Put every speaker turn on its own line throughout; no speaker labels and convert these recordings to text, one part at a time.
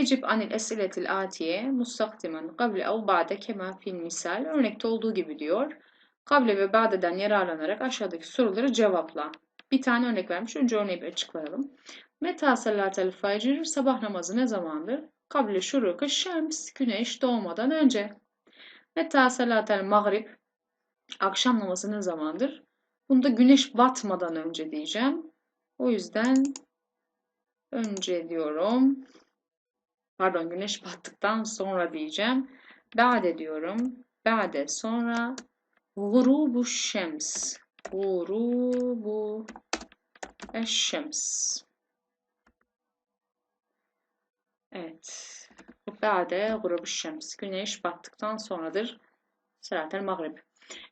Ecib anil esiletil atiye mustakdimen kable ev ba'de kema fil misal. Örnekte olduğu gibi diyor. Kable ve ba'deden yararlanarak aşağıdaki soruları cevapla. Bir tane örnek vermiş. Önce örneği bir açıklayalım. Meta salatel fecr sabah namazı ne zamandır? Kable şuruku şems güneş doğmadan önce. Meta salatel maghrib akşam namazı ne zamandır? Bunda güneş batmadan önce diyeceğim. O yüzden önce diyorum. Pardon güneş battıktan sonra diyeceğim. Ba'de diyorum. Ba'de sonra gurubu şems. Gurubu eşşems. Evet. Ba'de gurubu şems. Güneş battıktan sonradır. Selatel Maghrib.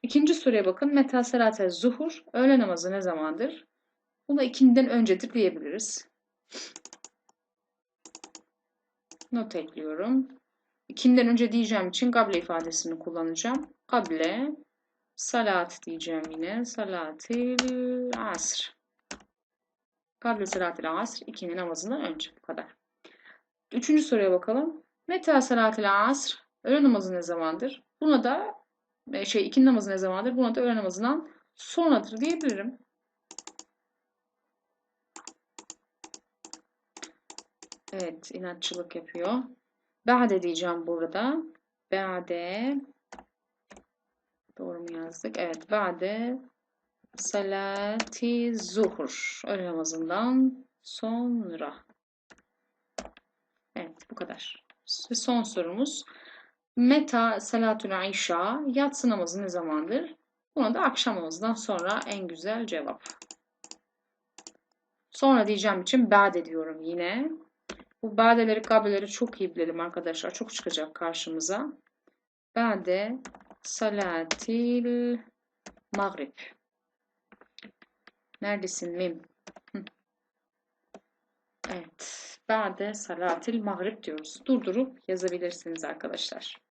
İkinci soruya bakın. Meta selatel zuhur. Öğle namazı ne zamandır? Buna ikinden öncedir diyebiliriz. Not ekliyorum. İkinden önce diyeceğim için kable ifadesini kullanacağım. Kable salat diyeceğim yine. Salatil asr. Kable salatil asr. ikindi namazından önce. Bu kadar. Üçüncü soruya bakalım. Meta salatil asr. Öğle namazı ne zamandır? Buna da şey ikindi namazı ne zamandır? Buna da öğle namazından sonradır diyebilirim. Evet, inatçılık yapıyor. Ba'de diyeceğim burada. Ba'de Doğru mu yazdık? Evet, ba'de salati zuhur. Öğle namazından sonra. Evet, bu kadar. Ve son sorumuz. Meta salatul işa. Yatsı namazı ne zamandır? Buna da akşam namazından sonra en güzel cevap. Sonra diyeceğim için ba'de diyorum yine. Bu badeleri, kabeleri çok iyi bilelim arkadaşlar. Çok çıkacak karşımıza. Bade salatil maghrib. Neredesin mim? Evet. Bade salatil maghrib diyoruz. Durdurup yazabilirsiniz arkadaşlar.